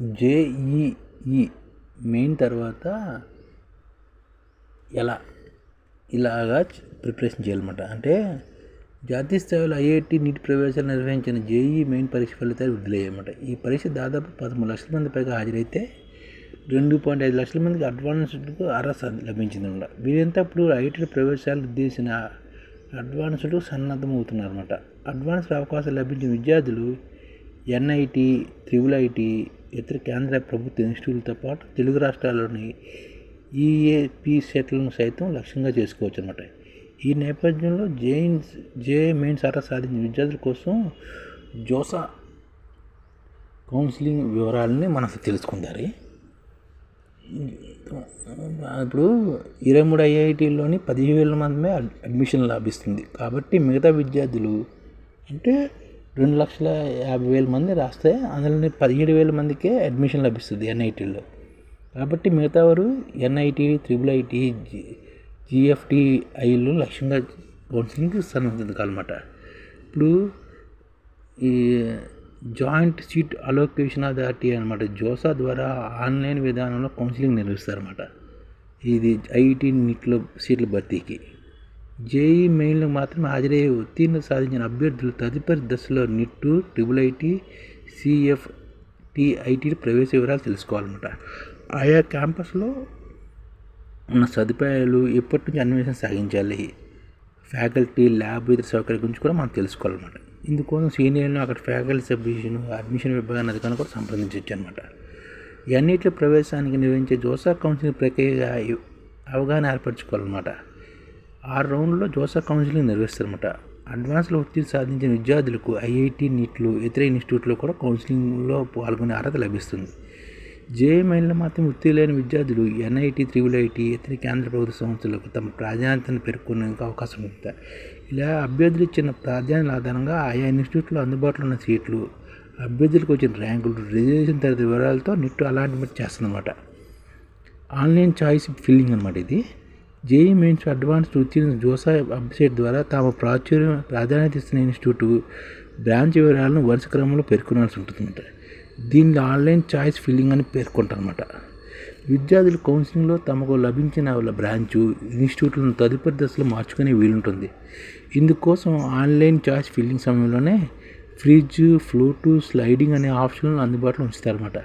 JEE main తర్వాత ఎలా? ఇలాగా ప్రిపరేషన్ చేయాలన్నమాట. అంటే జాతీయ స్థాయిలో ఐఐటి నీటి ప్రవేశాలు నిర్వహించిన జేఈ మెయిన్ పరీక్ష ఫలితాలు విడుదలయ్యాయన్నమాట. ఈ పరీక్ష దాదాపు పదమూడు లక్షల మంది పైగా హాజరైతే రెండు పాయింట్ ఐదు లక్షల మందికి అడ్వాన్స్డ్కు అర్హత లభించిందన్నమాట. వీరంతా ఇప్పుడు ఐఐటి ప్రవేశాలు ఉద్దేశించిన అడ్వాన్స్డ్ సన్నద్ధమవుతున్నారు అనమాట అడ్వాన్స్డ్ అవకాశాలు లభించిన విద్యార్థులు ఎన్ఐటి త్రిబుల్ ఐటీ ఇతర కేంద్ర ప్రభుత్వ ఇన్స్టిట్యూట్లతో పాటు తెలుగు రాష్ట్రాల్లోని ఈఏపీ సెట్లను సైతం లక్ష్యంగా చేసుకోవచ్చు అనమాట ఈ నేపథ్యంలో జైన్స్ జే మెయిన్స్ అర్హత సాధించిన విద్యార్థుల కోసం జోసా కౌన్సిలింగ్ వివరాలని మనం తెలుసుకుందారు. ఇప్పుడు ఇరవై మూడు ఐఐటీల్లోని పదిహేను వేల మంది అడ్మిషన్ లభిస్తుంది. కాబట్టి మిగతా విద్యార్థులు అంటే రెండు లక్షల యాభై వేల మంది రాస్తే అందులోనే పదిహేడు వేల మందికే అడ్మిషన్ లభిస్తుంది ఎన్ఐటీలో కాబట్టి మిగతా వారు ఎన్ఐటీ త్రిబుల్ ఐటీ జిఎఫ్టి ఐలు లక్ష్యంగా కౌన్సిలింగ్ సన్నద్ధకాలన్నమాట ఇప్పుడు ఈ జాయింట్ సీట్ అలోకేషన్ అథారిటీ అనమాట జోసా ద్వారా ఆన్లైన్ విధానంలో కౌన్సిలింగ్ నిర్వహిస్తారన్నమాట. ఇది ఐఐటి నీట్లో సీట్ల భర్తీకి. జేఈ మెయిన్లకు మాత్రమే హాజరయ్యే ఉత్తీర్ణ సాధించిన అభ్యర్థులు తదుపరి దశలో నిట్టు ట్రిపుల్ ఐటీ సిఎఫ్ టిఐటి ప్రవేశ వివరాలు తెలుసుకోవాలన్నమాట. ఆయా క్యాంపస్లో ఉన్న సదుపాయాలు ఎప్పటి నుంచి అన్వేషణ సాగించాలి? ఫ్యాకల్టీ ల్యాబ్ ఇతర సౌకర్యాల గురించి కూడా మనం తెలుసుకోవాలన్నమాట. ఇందుకోసం సీనియర్లను అక్కడ ఫ్యాకల్టీ సబ్మిషన్ అడ్మిషన్ విభాగాన్ని అధికారులు కూడా సంప్రదించవచ్చు అనమాట ఇవన్నిటి ప్రవేశానికి నిర్వహించే జోసా కౌన్సిలింగ్ ప్రక్రియ అవగాహన ఏర్పరచుకోవాలన్నమాట. ఆరు రౌండ్లో జోసా కౌన్సిలింగ్ నిర్వహిస్తారన్నమాట. అడ్వాన్స్లో ఉత్తీర్ణ సాధించిన విద్యార్థులకు ఐఐటి నీట్లు ఇతర ఇన్స్టిట్యూట్లో కూడా కౌన్సిలింగ్లో పాల్గొనే అర్హత లభిస్తుంది. జేఎంఐలో మాత్రం ఉత్తీర్ణులైన విద్యార్థులు ఎన్ఐటి త్రిబుల్ ఐటి ఇతర కేంద్ర ప్రభుత్వ సంస్థలకు తమ ప్రాధాన్యతను పేర్కొనేందుకు అవకాశం ఉంది. ఇలా అభ్యర్థులు ఇచ్చిన ప్రాధాన్యత ఆధారంగా ఆయా ఇన్స్టిట్యూట్లో అందుబాటులో ఉన్న సీట్లు అభ్యర్థులకు వచ్చిన ర్యాంకులు రిజర్వేషన్ తరగతి వివరాలతో నిట్టు అలాట్మెంట్ చేస్తుందన్నమాట. ఆన్లైన్ చాయిస్ ఫిల్లింగ్ అనమాట ఇది. జేఈ మెయిన్స్ అడ్వాన్స్డ్ ఉత్తీర్ణ జోసా వెబ్సైట్ ద్వారా తాము ప్రాచుర్యం ప్రాధాన్యత ఇస్తున్న ఇన్స్టిట్యూట్ బ్రాంచ్ వివరాలను వరుస క్రమంలో పేర్కొనాల్సి ఉంటుందన్నమాట దీనిలో ఆన్లైన్ చాయిస్ ఫిల్లింగ్ అని పేర్కొంటారన్నమాట. విద్యార్థులు కౌన్సిలింగ్లో తమకు లభించిన బ్రాంచు ఇన్స్టిట్యూట్లను తదుపరి దశలో మార్చుకునే వీలుంటుంది. ఇందుకోసం ఆన్లైన్ చాయిస్ ఫిల్లింగ్ సమయంలోనే ఫ్రిడ్జ్ ఫ్లోటు స్లైడింగ్ అనే ఆప్షన్లు అందుబాటులో ఉంచుతారన్నమాట.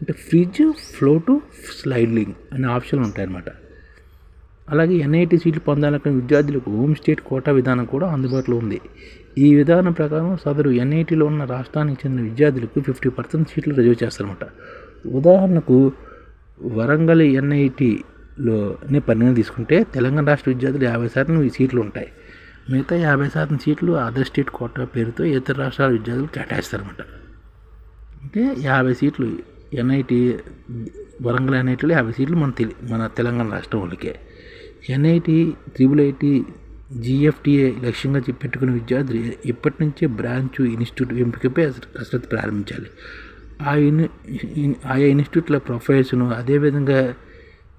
అంటే ఫ్రిడ్జ్ ఫ్లోటు స్లైడింగ్ అనే ఆప్షన్లు ఉంటాయన్నమాట. అలాగే ఎన్ఐటి సీట్లు పొందాలనుకునే విద్యార్థులకు హోమ్ స్టేట్ కోటా విధానం కూడా అందుబాటులో ఉంది. ఈ విధానం ప్రకారం సదరు ఎన్ఐటిలో ఉన్న రాష్ట్రానికి చెందిన విద్యార్థులకు ఫిఫ్టీ పర్సెంట్ సీట్లు రిజర్వ్ చేస్తారన్నమాట. ఉదాహరణకు వరంగల్ ఎన్ఐటిలోనే పరిగణన తీసుకుంటే తెలంగాణ రాష్ట్ర విద్యార్థులు యాభై శాతం ఈ సీట్లు ఉంటాయి. మిగతా యాభై శాతం సీట్లు అదర్ స్టేట్ కోటా పేరుతో ఇతర రాష్ట్రాల విద్యార్థులు కేటాయిస్తారన్నమాట. అంటే యాభై సీట్లు ఎన్ఐటి వరంగల్ ఎన్ఐటీలో యాభై సీట్లు మన తెలి మన తెలంగాణ రాష్ట్రం వాళ్ళకే. ఎన్ఐటి త్రిబుల్ ఐటి జిఎఫ్టిఏ లక్ష్యంగా పెట్టుకున్న విద్యార్థులు ఇప్పటి నుంచే బ్రాంచ్ ఇన్స్టిట్యూట్ ఎంపికపై కసరత్తు ప్రారంభించాలి. ఆ ఇన్ ఆయా ఇన్స్టిట్యూట్ల ప్రొఫైల్స్ను అదేవిధంగా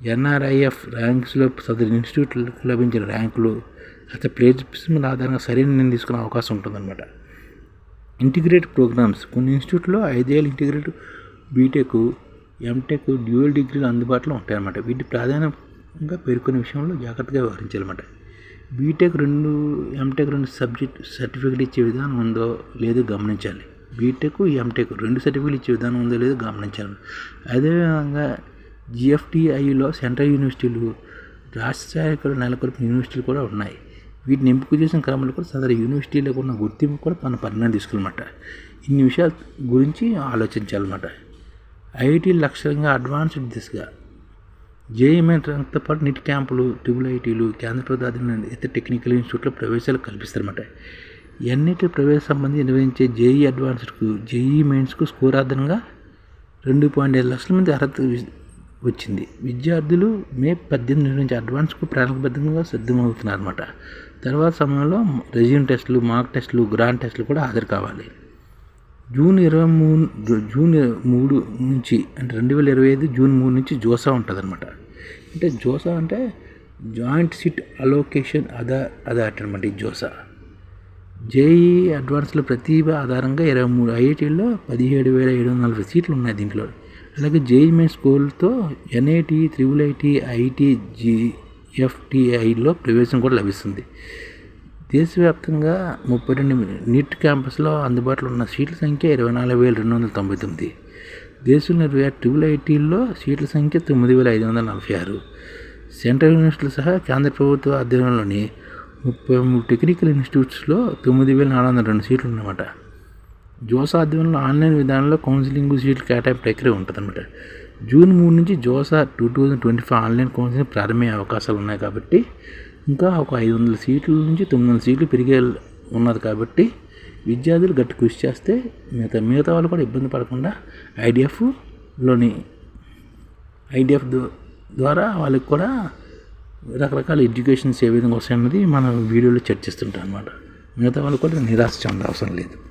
ఎన్ఆర్ఐఎఫ్ ర్యాంక్స్లో సదరు ఇన్స్టిట్యూట్లకు లభించిన ర్యాంకులు అసలు ప్లేస్మెంట్ ఆధారంగా సరైన నిర్ణయం తీసుకునే అవకాశం ఉంటుందన్నమాట. Integrate programs. కొన్ని ఇన్స్టిట్యూట్లో ఐదేళ్ళు ఇంటిగ్రేట్ బీటెక్ ఎంటెక్ డ్యూయల్ డిగ్రీలు అందుబాటులో ఉంటాయన్నమాట. వీటి ఇంకా పేర్కొనే విషయంలో జాగ్రత్తగా వ్యవహరించాలన్నమాట. బీటెక్ రెండు ఎంటెక్ రెండు సబ్జెక్ట్ సర్టిఫికేట్ ఇచ్చే విధానం ఉందో లేదో గమనించాలి. బీటెక్ ఎంటెక్ రెండు సర్టిఫికేట్ ఇచ్చే విధానం ఉందో లేదో గమనించాలి. అదేవిధంగా జిఎఫ్టిఐలో సెంట్రల్ యూనివర్సిటీలు రాష్ట్ర స్థాయిలో నెలకొల్పిన యూనివర్సిటీలు కూడా ఉన్నాయి. వీటిని ఎంపిక చేసిన క్రమంలో కూడా సదరు యూనివర్సిటీలకు ఉన్న గుర్తింపు కూడా మన పరిణామం తీసుకున్నమాట ఇన్ని విషయాల గురించి ఆలోచించాలన్నమాట. ఐఐటీ లక్ష్యంగా అడ్వాన్స్డ్ దిశగా జేఈఎంఎన్ ర్యాంక్తో పాటు నీట్ క్యాంపులు ట్రిబుల్ ఐటీలు కేంద్ర ప్రభుత్వ ఇతర టెక్నికల్ ఇన్స్టిట్యూట్లో ప్రవేశాలు కల్పిస్తారన్నమాట. ఎన్నిటి ప్రవేశ సంబంధించి నిర్వహించే జేఈ అడ్వాన్స్డ్కు జేఈ మెయిన్స్కు స్కోర్ ఆధారంగా రెండు పాయింట్ ఐదు లక్షల మంది అర్హత వచ్చింది. విద్యార్థులు మే పద్దెనిమిది నుంచి అడ్వాన్స్కు ప్రణాళికబద్ధంగా సిద్ధమవుతున్నారన్నమాట. తర్వాత సమయంలో రెజ్యూమ్ టెస్టులు మార్క్ టెస్టులు గ్రాండ్ టెస్టులు కూడా హాజరు కావాలి. జూన్ ఇరవై మూడు జూన్ మూడు నుంచి అంటే రెండు వేల ఇరవై ఐదు జూన్ మూడు నుంచి జోసా ఉంటుంది అనమాట అంటే జోసా అంటే జాయింట్ సీట్ అలోకేషన్ అదా అథారిటీ అనమాట ఈ జోసా. జేఈ అడ్వాన్స్లో ప్రతిభ ఆధారంగా ఇరవై మూడు ఐఐటీల్లో పదిహేడు వేల ఏడు వందల నలభై సీట్లు ఉన్నాయి దీంట్లో. అలాగే జేఈ మెయిన్ స్కూల్తో ఎన్ఐటి త్రిబుల్ ఐటి ఐటి జిఎఫ్టిఐలో ప్రవేశం కూడా లభిస్తుంది. దేశవ్యాప్తంగా ముప్పై రెండు నీట్ క్యాంపస్లో అందుబాటులో ఉన్న సీట్ల సంఖ్య ఇరవై నాలుగు వేల రెండు వందల తొంభై తొమ్మిది. దేశంలో ఇరవై ఆరు ట్రిపుల్ ఐటీల్లో సీట్ల సంఖ్య తొమ్మిది వేల ఐదు వందల నలభై ఆరు. సెంట్రల్ యూనివర్సిటీలు సహా కేంద్ర ప్రభుత్వ అధ్యయనంలోని ముప్పై మూడు టెక్నికల్ ఇన్స్టిట్యూట్స్లో తొమ్మిది వేల నాలుగు వందల రెండు సీట్లు ఉన్నమాట. జోసా ఆధ్వర్యంలో ఆన్లైన్ విధానంలో కౌన్సిలింగ్ సీట్లు కేటాయింపు ప్రక్రియ ఉంటుందన్నమాట. జూన్ మూడు నుంచి JoSAA two thousand twenty five online counselling ప్రారంభమయ్యే అవకాశాలు ఉన్నాయి కాబట్టి ఇంకా ఒక ఐదు వందల సీట్ల నుంచి తొమ్మిది వందల సీట్లు పెరిగే ఉన్నది కాబట్టి విద్యార్థులు గట్టి కృషి చేస్తే మిగతా మిగతా వాళ్ళు కూడా ఇబ్బంది పడకుండా ఐడిఎఫ్లోని ఐడిఎఫ్ ద్వారా వాళ్ళకి కూడా రకరకాల ఎడ్యుకేషన్స్ ఏ విధంగా వస్తాయన్నది మనం వీడియోలో చర్చిస్తుంటాం అనమాట మిగతా వాళ్ళు కూడా నిరాశ చెంద అవసరం లేదు.